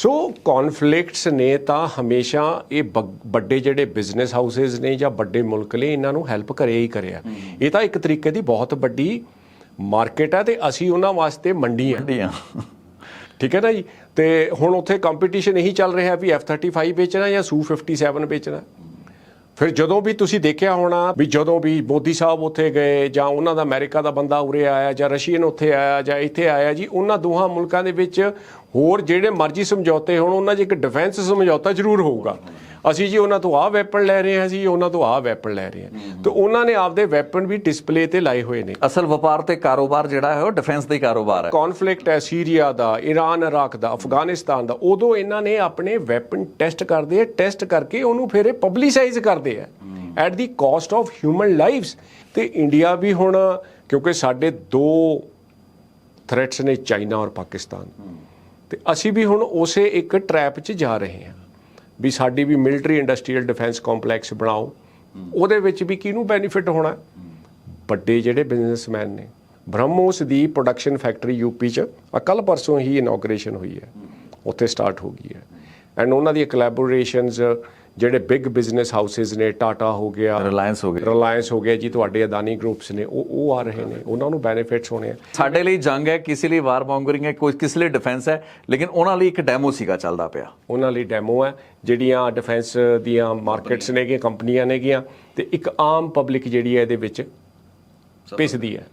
ਸੋ conflicts ਨੇ ਤਾਂ ਹਮੇਸ਼ਾ ਇਹ ਵੱਡੇ ਜਿਹੜੇ ਬਿਜ਼ਨਸ ਹਾਊਸਸ ਨੇ ਜਾਂ ਵੱਡੇ ਮੁਲਕ ਨੇ ਇਹਨਾਂ ਨੂੰ ਹੈਲਪ ਕਰਿਆ ਹੀ ਕਰਿਆ। ਇਹ ਤਾਂ ਇੱਕ ਤਰੀਕੇ ਦੀ ਬਹੁਤ ਵੱਡੀ ਮਾਰਕੀਟ ਹੈ ਤੇ ਅਸੀਂ ਉਹਨਾਂ ਵਾਸਤੇ ਮੰਡੀ ਆ। ਠੀਕ ਹੈ ਨਾ ਜੀ? ਤੇ ਹੁਣ ਉੱਥੇ ਕੰਪੀਟੀਸ਼ਨ ਇਹੀ ਚੱਲ ਰਿਹਾ ਵੀ F35 ਵੇਚਣਾ ਜਾਂ Su 57 ਵੇਚਣਾ। ਫਿਰ ਜਦੋਂ ਵੀ ਤੁਸੀਂ ਦੇਖਿਆ ਹੋਣਾ ਵੀ ਜਦੋਂ ਵੀ ਮੋਦੀ ਸਾਹਿਬ ਉੱਥੇ ਗਏ ਜਾਂ ਉਹਨਾਂ ਦਾ ਅਮਰੀਕਾ ਦਾ ਬੰਦਾ ਉਰੇ ਆਇਆ ਜਾਂ ਰਸ਼ੀਅਨ ਉੱਥੇ ਆਇਆ ਜਾਂ ਇੱਥੇ ਆਇਆ ਜੀ, ਉਹਨਾਂ ਦੋਹਾਂ ਮੁਲਕਾਂ ਦੇ ਵਿੱਚ ਹੋਰ ਜਿਹੜੇ ਮਰਜ਼ੀ ਸਮਝੌਤੇ ਹੋਣ, ਉਹਨਾਂ 'ਚ ਇੱਕ ਡਿਫੈਂਸ ਸਮਝੌਤਾ ਜ਼ਰੂਰ ਹੋਊਗਾ। ਅਸੀਂ ਜੀ ਉਹਨਾਂ ਤੋਂ ਆਹ ਵੈਪਨ ਲੈ ਰਹੇ ਹਾਂ ਜੀ ਉਹਨਾਂ ਤੋਂ ਆਹ ਵੈਪਨ ਲੈ ਰਹੇ ਹਾਂ। ਤੇ ਉਹਨਾਂ ਨੇ ਆਪਦੇ ਵੈਪਨ ਵੀ ਡਿਸਪਲੇ ਤੇ ਲਾਏ ਹੋਏ ਨੇ। ਅਸਲ ਵਪਾਰ ਤੇ ਕਾਰੋਬਾਰ ਜਿਹੜਾ ਹੈ ਉਹ ਡਿਫੈਂਸ ਦਾ ਹੀ ਕਾਰੋਬਾਰ ਹੈ। ਕਨਫਲਿਕਟ ਹੈ ਸੀਰੀਆ ਦਾ ਈਰਾਨ ਇਰਾਕ ਦਾ ਅਫਗਾਨਿਸਤਾਨ ਦਾ ਉਦੋਂ ਇਹਨਾਂ ਨੇ ਆਪਣੇ ਵੈਪਨ ਟੈਸਟ ਕਰਦੇ ਆ ਟੈਸਟ ਕਰਕੇ ਉਹਨੂੰ ਫਿਰ ਇਹ ਪਬਲਿਸਾਈਜ਼ ਕਰਦੇ ਆ। At the cost of human lives ਤੇ ਇੰਡੀਆ ਵੀ ਹੁਣ ਕਿਉਂਕਿ ਸਾਡੇ ਦੋ ਥ੍ਰੈਟਸ ਨੇ ਚਾਈਨਾ ਔਰ ਪਾਕਿਸਤਾਨ ਤੇ ਅਸੀਂ ਵੀ ਹੁਣ ਉਸੇ ਇੱਕ ਟ੍ਰੈਪ 'ਚ ਜਾ ਰਹੇ ਹਾਂ। ਵੀ ਸਾਡੀ ਵੀ ਮਿਲਟਰੀ ਇੰਡਸਟਰੀਅਲ ਡਿਫੈਂਸ ਕੰਪਲੈਕਸ ਬਣਾਓ। ਉਹਦੇ ਵਿੱਚ ਵੀ ਕਿਹਨੂੰ ਬੈਨੀਫਿਟ ਹੋਣਾ? ਵੱਡੇ ਜਿਹੜੇ ਬਿਜ਼ਨਸਮੈਨ ਨੇ। ਬ੍ਰਹਮੋਸ ਦੀ ਪ੍ਰੋਡਕਸ਼ਨ ਫੈਕਟਰੀ ਯੂਪੀ ਚ ਕੱਲ ਪਰਸੋਂ ਹੀ ਇਨੋਗ੍ਰੇਸ਼ਨ ਹੋਈ ਹੈ। ਉੱਥੇ ਸਟਾਰਟ ਹੋ ਗਈ ਹੈ। ਐਂਡ ਉਹਨਾਂ ਦੀਆਂ ਕੋਲੈਬੋਰੇਸ਼ਨਸ ਜਿਹੜੇ ਬਿਗ ਬਿਜ਼ਨਸ ਹਾਊਸਸ ਨੇ ਟਾਟਾ ਹੋ ਗਿਆ ਰਿਲਾਇੰਸ ਹੋ ਗਈ ਰਿਲਾਇੰਸ ਹੋ ਗਿਆ ਜੀ ਤੁਹਾਡੇ ਅਦਾਨੀ ਗਰੁੱਪਸ ਨੇ ਉਹ ਉਹ ਆ ਰਹੇ ਨੇ ਉਹਨਾਂ ਨੂੰ ਬੈਨੀਫਿਟਸ ਹੋਣੇ ਆ। ਸਾਡੇ ਲਈ ਜੰਗ ਹੈ ਕਿਸੇ ਲਈ ਵਾਰ ਮੌਂਗਰਿੰਗ ਹੈ ਕੋਈ ਕਿਸੇ ਲਈ ਡਿਫੈਂਸ ਹੈ ਲੇਕਿਨ ਉਹਨਾਂ ਲਈ ਇੱਕ ਡੈਮੋ ਸੀਗਾ ਚੱਲਦਾ ਪਿਆ। ਉਹਨਾਂ ਲਈ ਡੈਮੋ ਹੈ ਜਿਹੜੀਆਂ ਡਿਫੈਂਸ ਦੀਆਂ ਮਾਰਕੀਟਸ ਨੇਗੀਆਂ ਕੰਪਨੀਆਂ ਨੇਗੀਆਂ ਤੇ ਇੱਕ ਆਮ ਪਬਲਿਕ ਜਿਹੜੀ ਹੈ ਇਹਦੇ ਵਿੱਚ ਪਿਸਦੀ ਹੈ।